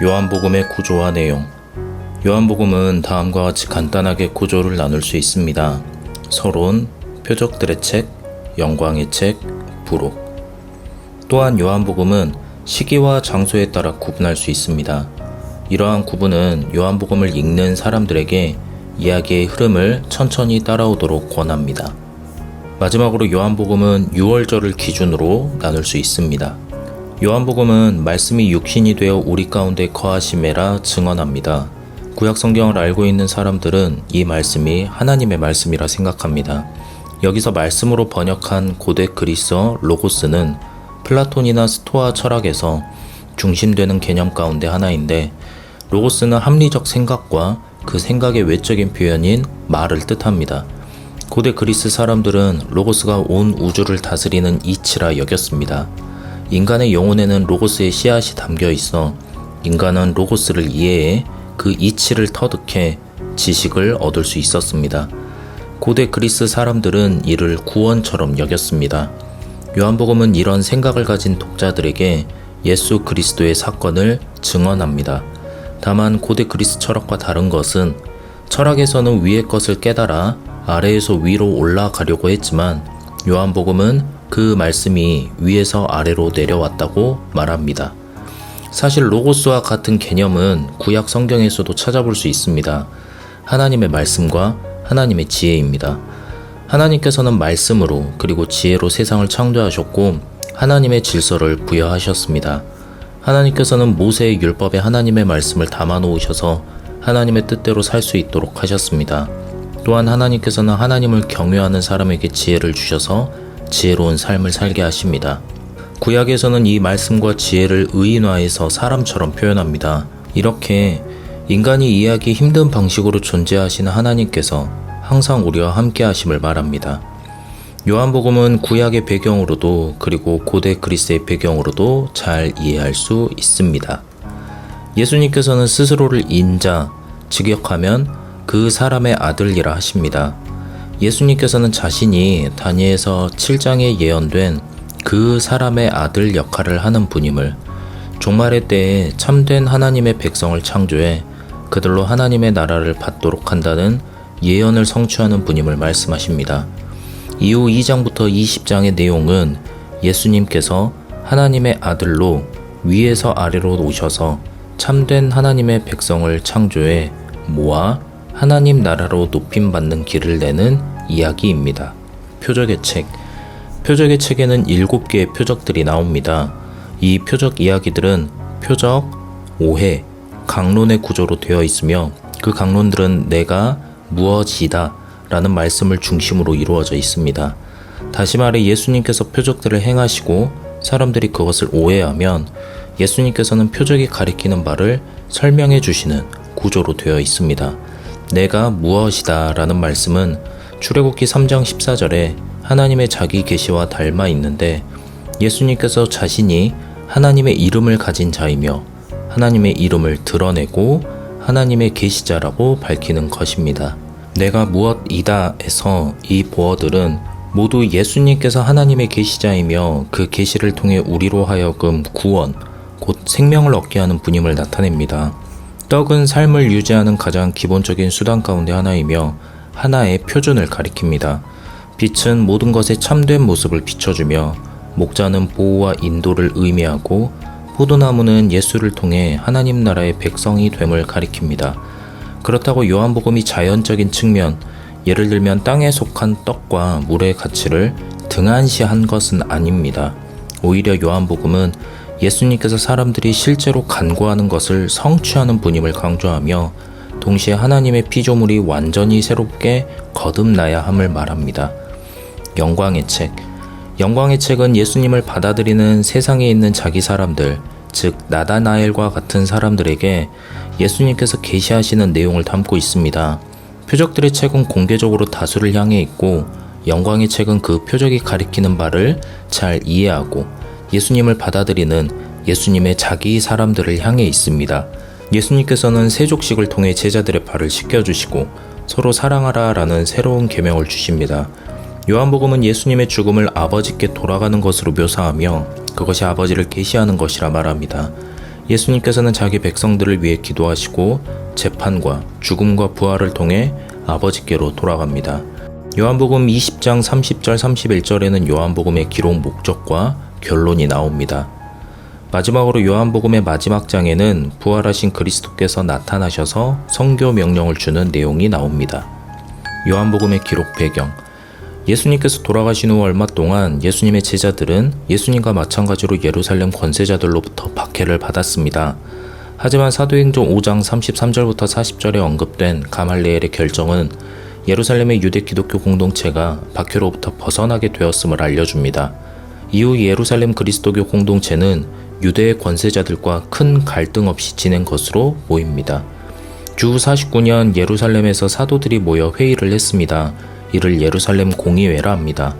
요한복음의 구조와 내용. 요한복음은 다음과 같이 간단하게 구조를 나눌 수 있습니다. 서론, 표적들의 책, 영광의 책, 부록. 또한 요한복음은 시기와 장소에 따라 구분할 수 있습니다. 이러한 구분은 요한복음을 읽는 사람들에게 이야기의 흐름을 천천히 따라오도록 권합니다. 마지막으로 요한복음은 6월절을 기준으로 나눌 수 있습니다. 요한복음은 말씀이 육신이 되어 우리 가운데 거하심에라 증언합니다. 구약 성경을 알고 있는 사람들은 이 말씀이 하나님의 말씀이라 생각합니다. 여기서 말씀으로 번역한 고대 그리스어 로고스는 플라톤이나 스토아 철학에서 중심되는 개념 가운데 하나인데 로고스는 합리적 생각과 그 생각의 외적인 표현인 말을 뜻합니다. 고대 그리스 사람들은 로고스가 온 우주를 다스리는 이치라 여겼습니다. 인간의 영혼에는 로고스의 씨앗이 담겨 있어 인간은 로고스를 이해해 그 이치를 터득해 지식을 얻을 수 있었습니다. 고대 그리스 사람들은 이를 구원처럼 여겼습니다. 요한복음은 이런 생각을 가진 독자들에게 예수 그리스도의 사건을 증언합니다. 다만 고대 그리스 철학과 다른 것은 철학에서는 위의 것을 깨달아 아래에서 위로 올라가려고 했지만 요한복음은 그 말씀이 위에서 아래로 내려왔다고 말합니다. 사실 로고스와 같은 개념은 구약 성경에서도 찾아볼 수 있습니다. 하나님의 말씀과 하나님의 지혜입니다. 하나님께서는 말씀으로 그리고 지혜로 세상을 창조하셨고 하나님의 질서를 부여하셨습니다. 하나님께서는 모세의 율법에 하나님의 말씀을 담아 놓으셔서 하나님의 뜻대로 살 수 있도록 하셨습니다. 또한 하나님께서는 하나님을 경외하는 사람에게 지혜를 주셔서 지혜로운 삶을 살게 하십니다. 구약에서는 이 말씀과 지혜를 의인화해서 사람처럼 표현합니다. 이렇게 인간이 이해하기 힘든 방식으로 존재하시는 하나님께서 항상 우리와 함께 하심을 말합니다. 요한복음은 구약의 배경으로도 그리고 고대 그리스의 배경으로도 잘 이해할 수 있습니다. 예수님께서는 스스로를 인자, 직역하면 그 사람의 아들이라 하십니다. 예수님께서는 자신이 다니엘서 7장에 예언된 그 사람의 아들 역할을 하는 분임을 종말의 때에 참된 하나님의 백성을 창조해 그들로 하나님의 나라를 받도록 한다는 예언을 성취하는 분임을 말씀하십니다. 이후 2장부터 20장의 내용은 예수님께서 하나님의 아들로 위에서 아래로 오셔서 참된 하나님의 백성을 창조해 모아 하나님 나라로 높임받는 길을 내는 이야기입니다. 표적의 책. 표적의 책에는 7개의 표적들이 나옵니다. 이 표적 이야기들은 표적, 오해, 강론의 구조로 되어 있으며 그 강론들은 내가 무엇이다 라는 말씀을 중심으로 이루어져 있습니다. 다시 말해 예수님께서 표적들을 행하시고 사람들이 그것을 오해하면 예수님께서는 표적이 가리키는 바를 설명해 주시는 구조로 되어 있습니다. 내가 무엇이다 라는 말씀은 출애굽기 3장 14절에 하나님의 자기 계시와 닮아 있는데 예수님께서 자신이 하나님의 이름을 가진 자이며 하나님의 이름을 드러내고 하나님의 계시자라고 밝히는 것입니다. 내가 무엇이다 에서 이 보어들은 모두 예수님께서 하나님의 계시자이며 그 계시를 통해 우리로 하여금 구원, 곧 생명을 얻게 하는 분임을 나타냅니다. 떡은 삶을 유지하는 가장 기본적인 수단 가운데 하나이며 하나의 표준을 가리킵니다. 빛은 모든 것의 참된 모습을 비춰주며 목자는 보호와 인도를 의미하고 포도나무는 예수를 통해 하나님 나라의 백성이 됨을 가리킵니다. 그렇다고 요한복음이 자연적인 측면, 예를 들면 땅에 속한 떡과 물의 가치를 등한시한 것은 아닙니다. 오히려 요한복음은 예수님께서 사람들이 실제로 간구하는 것을 성취하는 분임을 강조하며 동시에 하나님의 피조물이 완전히 새롭게 거듭나야 함을 말합니다. 영광의 책. 영광의 책은 예수님을 받아들이는 세상에 있는 자기 사람들, 즉 나다나엘과 같은 사람들에게 예수님께서 계시하시는 내용을 담고 있습니다. 표적들의 책은 공개적으로 다수를 향해 있고 영광의 책은 그 표적이 가리키는 바를 잘 이해하고 예수님을 받아들이는 예수님의 자기 사람들을 향해 있습니다. 예수님께서는 세족식을 통해 제자들의 발을 씻겨주시고 서로 사랑하라 라는 새로운 계명을 주십니다. 요한복음은 예수님의 죽음을 아버지께 돌아가는 것으로 묘사하며 그것이 아버지를 계시하는 것이라 말합니다. 예수님께서는 자기 백성들을 위해 기도하시고 재판과 죽음과 부활을 통해 아버지께로 돌아갑니다. 요한복음 20장 30절 31절에는 요한복음의 기록 목적과 결론이 나옵니다. 마지막으로 요한복음의 마지막 장에는 부활하신 그리스도께서 나타나셔서 성교 명령을 주는 내용이 나옵니다. 요한복음의 기록 배경 예수님께서 돌아가신 후 얼마 동안 예수님의 제자들은 예수님과 마찬가지로 예루살렘 권세자들로부터 박해를 받았습니다. 하지만 사도행전 5장 33절부터 40절에 언급된 가말리엘의 결정은 예루살렘의 유대 기독교 공동체가 박해로부터 벗어나게 되었음을 알려줍니다. 이후 예루살렘 그리스도교 공동체는 유대의 권세자들과 큰 갈등 없이 지낸 것으로 보입니다. 주 49년 예루살렘에서 사도들이 모여 회의를 했습니다. 이를 예루살렘 공의회라 합니다.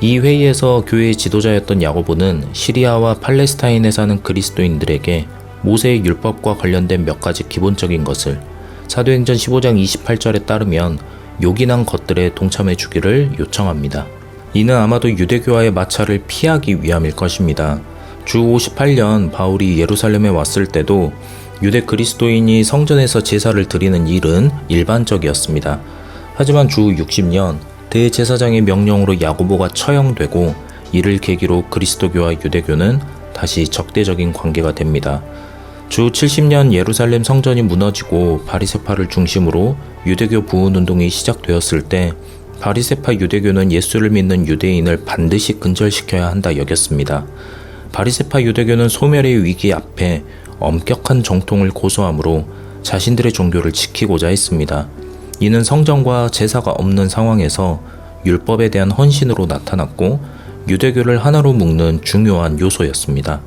이 회의에서 교회의 지도자였던 야고보는 시리아와 팔레스타인에 사는 그리스도인들에게 모세의 율법과 관련된 몇 가지 기본적인 것을 사도행전 15장 28절에 따르면 요긴한 것들에 동참해 주기를 요청합니다. 이는 아마도 유대교와의 마찰을 피하기 위함일 것입니다. 주 58년 바울이 예루살렘에 왔을 때도 유대 그리스도인이 성전에서 제사를 드리는 일은 일반적이었습니다. 하지만 주 60년 대제사장의 명령으로 야고보가 처형되고 이를 계기로 그리스도교와 유대교는 다시 적대적인 관계가 됩니다. 주 70년 예루살렘 성전이 무너지고 바리세파를 중심으로 유대교 부흥 운동이 시작되었을 때 바리세파 유대교는 예수를 믿는 유대인을 반드시 근절시켜야 한다 여겼습니다. 바리세파 유대교는 소멸의 위기 앞에 엄격한 정통을 고수하므로 자신들의 종교를 지키고자 했습니다. 이는 성전과 제사가 없는 상황에서 율법에 대한 헌신으로 나타났고 유대교를 하나로 묶는 중요한 요소였습니다.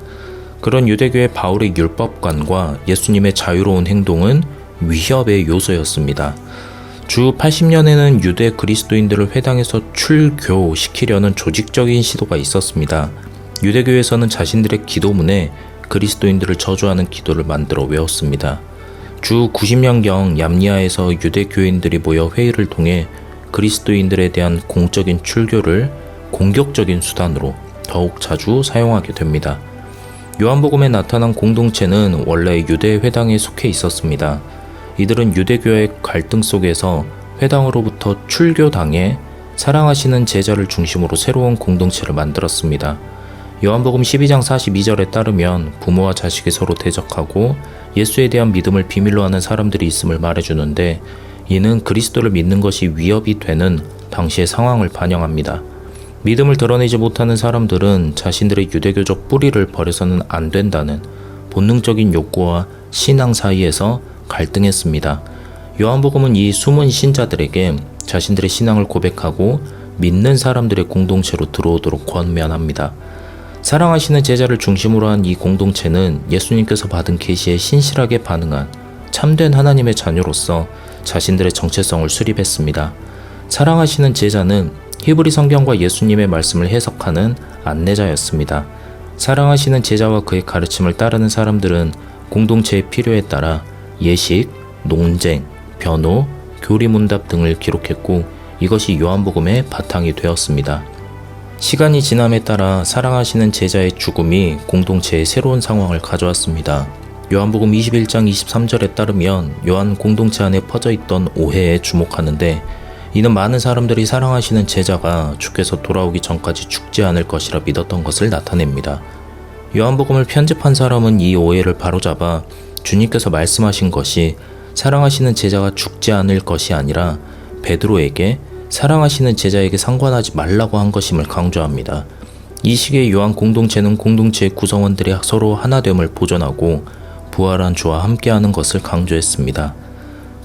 그런 유대교의 바울의 율법관과 예수님의 자유로운 행동은 위협의 요소였습니다. 주 80년에는 유대 그리스도인들을 회당에서 출교시키려는 조직적인 시도가 있었습니다. 유대교에서는 자신들의 기도문에 그리스도인들을 저주하는 기도를 만들어 외웠습니다. 주 90년경 얌니아에서 유대 교인들이 모여 회의를 통해 그리스도인들에 대한 공적인 출교를 공격적인 수단으로 더욱 자주 사용하게 됩니다. 요한복음에 나타난 공동체는 원래 유대 회당에 속해 있었습니다. 이들은 유대교의 갈등 속에서 회당으로부터 출교당해 사랑하시는 제자를 중심으로 새로운 공동체를 만들었습니다. 요한복음 12장 42절에 따르면 부모와 자식이 서로 대적하고 예수에 대한 믿음을 비밀로 하는 사람들이 있음을 말해주는데 이는 그리스도를 믿는 것이 위협이 되는 당시의 상황을 반영합니다. 믿음을 드러내지 못하는 사람들은 자신들의 유대교적 뿌리를 버려서는 안 된다는 본능적인 욕구와 신앙 사이에서 갈등했습니다. 요한복음은 이 숨은 신자들에게 자신들의 신앙을 고백하고 믿는 사람들의 공동체로 들어오도록 권면합니다. 사랑하시는 제자를 중심으로 한 이 공동체는 예수님께서 받은 계시에 신실하게 반응한 참된 하나님의 자녀로서 자신들의 정체성을 수립했습니다. 사랑하시는 제자는 히브리 성경과 예수님의 말씀을 해석하는 안내자였습니다. 사랑하시는 제자와 그의 가르침을 따르는 사람들은 공동체의 필요에 따라 예식, 논쟁, 변호, 교리문답 등을 기록했고 이것이 요한복음의 바탕이 되었습니다. 시간이 지남에 따라 사랑하시는 제자의 죽음이 공동체에 새로운 상황을 가져왔습니다. 요한복음 21장 23절에 따르면 요한 공동체 안에 퍼져 있던 오해에 주목하는데 이는 많은 사람들이 사랑하시는 제자가 주께서 돌아오기 전까지 죽지 않을 것이라 믿었던 것을 나타냅니다. 요한복음을 편집한 사람은 이 오해를 바로잡아 주님께서 말씀하신 것이 사랑하시는 제자가 죽지 않을 것이 아니라 베드로에게 사랑하시는 제자에게 상관하지 말라고 한 것임을 강조합니다. 이 시기에 요한 공동체는 공동체의 구성원들이 서로 하나됨을 보존하고 부활한 주와 함께하는 것을 강조했습니다.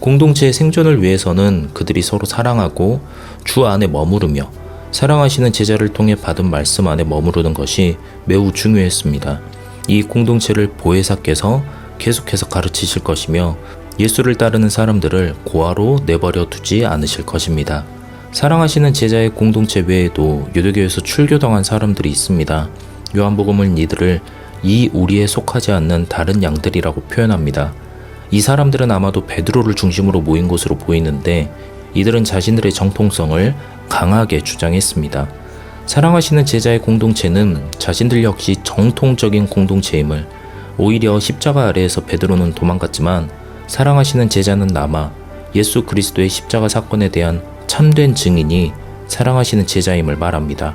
공동체의 생존을 위해서는 그들이 서로 사랑하고 주 안에 머무르며 사랑하시는 제자를 통해 받은 말씀 안에 머무르는 것이 매우 중요했습니다. 이 공동체를 보혜사께서 계속해서 가르치실 것이며 예수를 따르는 사람들을 고아로 내버려 두지 않으실 것입니다. 사랑하시는 제자의 공동체 외에도 유대교에서 출교당한 사람들이 있습니다. 요한복음은 이들을 이 우리에 속하지 않는 다른 양들이라고 표현합니다. 이 사람들은 아마도 베드로를 중심으로 모인 것으로 보이는데 이들은 자신들의 정통성을 강하게 주장했습니다. 사랑하시는 제자의 공동체는 자신들 역시 정통적인 공동체임을 오히려 십자가 아래에서 베드로는 도망갔지만 사랑하시는 제자는 남아 예수 그리스도의 십자가 사건에 대한 참된 증인이 사랑하시는 제자임을 말합니다.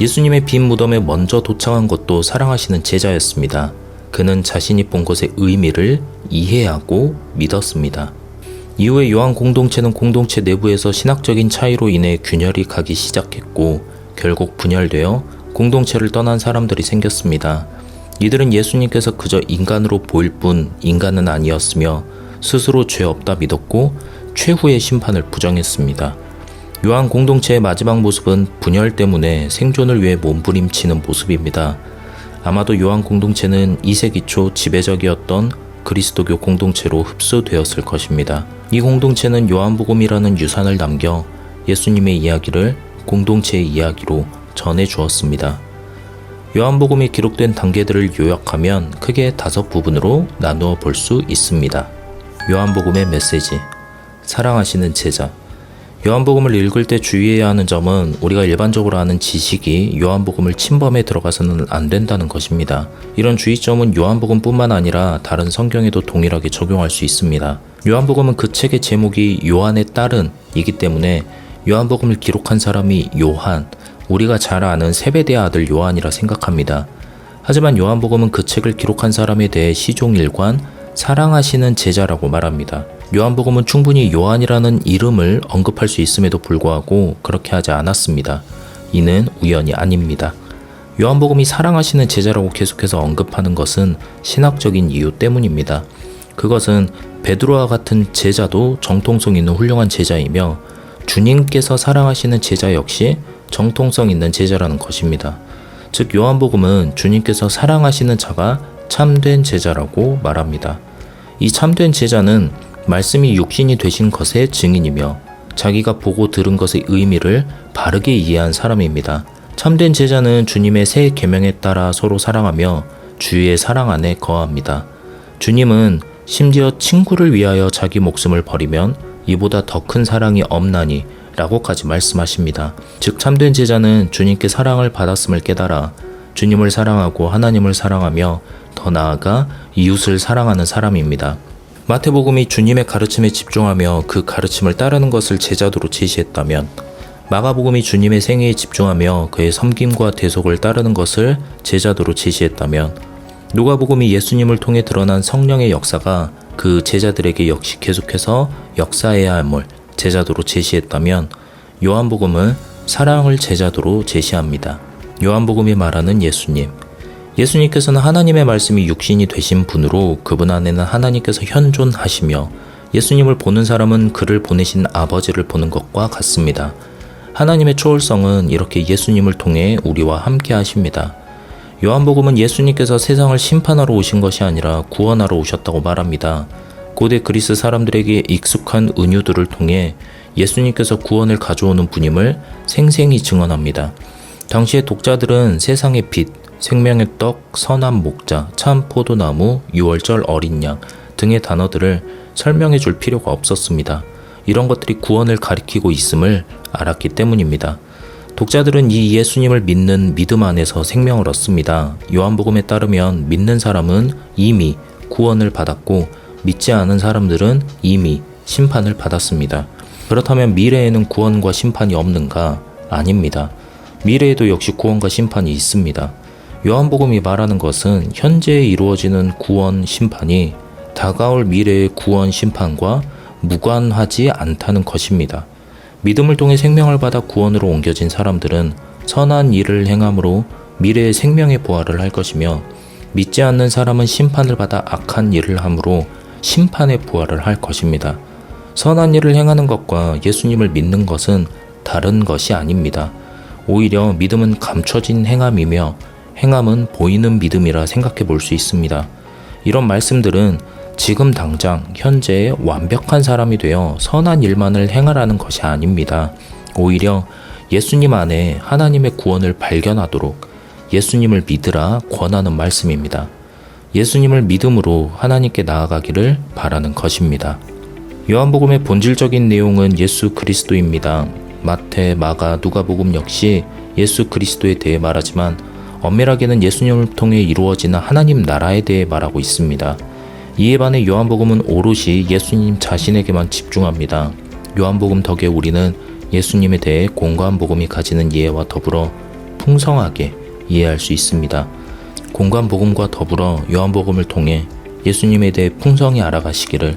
예수님의 빈 무덤에 먼저 도착한 것도 사랑하시는 제자였습니다. 그는 자신이 본 것의 의미를 이해하고 믿었습니다. 이후에 요한 공동체는 공동체 내부에서 신학적인 차이로 인해 균열이 가기 시작했고 결국 분열되어 공동체를 떠난 사람들이 생겼습니다. 이들은 예수님께서 그저 인간으로 보일 뿐 인간은 아니었으며 스스로 죄 없다 믿었고 최후의 심판을 부정했습니다. 요한 공동체의 마지막 모습은 분열 때문에 생존을 위해 몸부림치는 모습입니다. 아마도 요한 공동체는 2세기 초 지배적이었던 그리스도교 공동체로 흡수되었을 것입니다. 이 공동체는 요한복음이라는 유산을 남겨 예수님의 이야기를 공동체의 이야기로 전해 주었습니다. 요한복음이 기록된 단계들을 요약하면 크게 다섯 부분으로 나누어 볼 수 있습니다. 요한복음의 메시지, 사랑하시는 제자. 요한복음을 읽을 때 주의해야 하는 점은 우리가 일반적으로 아는 지식이 요한복음을 침범해 들어가서는 안 된다는 것입니다. 이런 주의점은 요한복음뿐만 아니라 다른 성경에도 동일하게 적용할 수 있습니다. 요한복음은 그 책의 제목이 요한의 딸은이기 때문에 요한복음을 기록한 사람이 요한, 우리가 잘 아는 세베대의 아들 요한이라 생각합니다. 하지만 요한복음은 그 책을 기록한 사람에 대해 시종일관 사랑하시는 제자라고 말합니다. 요한복음은 충분히 요한이라는 이름을 언급할 수 있음에도 불구하고 그렇게 하지 않았습니다. 이는 우연이 아닙니다. 요한복음이 사랑하시는 제자라고 계속해서 언급하는 것은 신학적인 이유 때문입니다. 그것은 베드로와 같은 제자도 정통성 있는 훌륭한 제자이며 주님께서 사랑하시는 제자 역시 정통성 있는 제자라는 것입니다. 즉 요한복음은 주님께서 사랑하시는 자가 참된 제자라고 말합니다. 이 참된 제자는 말씀이 육신이 되신 것의 증인이며 자기가 보고 들은 것의 의미를 바르게 이해한 사람입니다. 참된 제자는 주님의 새 계명에 따라 서로 사랑하며 주의 사랑 안에 거합니다. 주님은 심지어 친구를 위하여 자기 목숨을 버리면 이보다 더 큰 사랑이 없나니 라고까지 말씀하십니다. 즉 참된 제자는 주님께 사랑을 받았음을 깨달아 주님을 사랑하고 하나님을 사랑하며 더 나아가 이웃을 사랑하는 사람입니다. 마태복음이 주님의 가르침에 집중하며 그 가르침을 따르는 것을 제자도로 제시했다면 마가복음이 주님의 생애에 집중하며 그의 섬김과 대속을 따르는 것을 제자도로 제시했다면 누가복음이 예수님을 통해 드러난 성령의 역사가 그 제자들에게 역시 계속해서 역사해야 함을 제자도로 제시했다면 요한복음은 사랑을 제자도로 제시합니다. 요한복음이 말하는 예수님. 예수님께서는 하나님의 말씀이 육신이 되신 분으로 그분 안에는 하나님께서 현존하시며 예수님을 보는 사람은 그를 보내신 아버지를 보는 것과 같습니다. 하나님의 초월성은 이렇게 예수님을 통해 우리와 함께 하십니다. 요한복음은 예수님께서 세상을 심판하러 오신 것이 아니라 구원하러 오셨다고 말합니다. 고대 그리스 사람들에게 익숙한 은유들을 통해 예수님께서 구원을 가져오는 분임을 생생히 증언합니다. 당시의 독자들은 세상의 빛, 생명의 떡, 선한 목자, 참 포도나무, 유월절 어린 양 등의 단어들을 설명해 줄 필요가 없었습니다. 이런 것들이 구원을 가리키고 있음을 알았기 때문입니다. 독자들은 이 예수님을 믿는 믿음 안에서 생명을 얻습니다. 요한복음에 따르면 믿는 사람은 이미 구원을 받았고 믿지 않은 사람들은 이미 심판을 받았습니다. 그렇다면 미래에는 구원과 심판이 없는가? 아닙니다. 미래에도 역시 구원과 심판이 있습니다. 요한복음이 말하는 것은 현재 이루어지는 구원 심판이 다가올 미래의 구원 심판과 무관하지 않다는 것입니다. 믿음을 통해 생명을 받아 구원으로 옮겨진 사람들은 선한 일을 행함으로 미래의 생명의 보화를 할 것이며 믿지 않는 사람은 심판을 받아 악한 일을 함으로 심판의 부활을 할 것입니다. 선한 일을 행하는 것과 예수님을 믿는 것은 다른 것이 아닙니다. 오히려 믿음은 감춰진 행함이며 행함은 보이는 믿음이라 생각해 볼 수 있습니다. 이런 말씀들은 지금 당장 현재의 완벽한 사람이 되어 선한 일만을 행하라는 것이 아닙니다. 오히려 예수님 안에 하나님의 구원을 발견하도록 예수님을 믿으라 권하는 말씀입니다. 예수님을 믿음으로 하나님께 나아가기를 바라는 것입니다. 요한복음의 본질적인 내용은 예수 그리스도입니다. 마태, 마가, 누가복음 역시 예수 그리스도에 대해 말하지만 엄밀하게는 예수님을 통해 이루어지는 하나님 나라에 대해 말하고 있습니다. 이에 반해 요한복음은 오롯이 예수님 자신에게만 집중합니다. 요한복음 덕에 우리는 예수님에 대해 공고한 복음이 가지는 이해와 더불어 풍성하게 이해할 수 있습니다. 공간 복음과 더불어 요한복음을 통해 예수님에 대해 풍성히 알아가시기를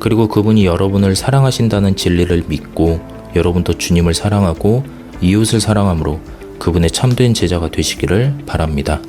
그리고 그분이 여러분을 사랑하신다는 진리를 믿고 여러분도 주님을 사랑하고 이웃을 사랑함으로 그분의 참된 제자가 되시기를 바랍니다.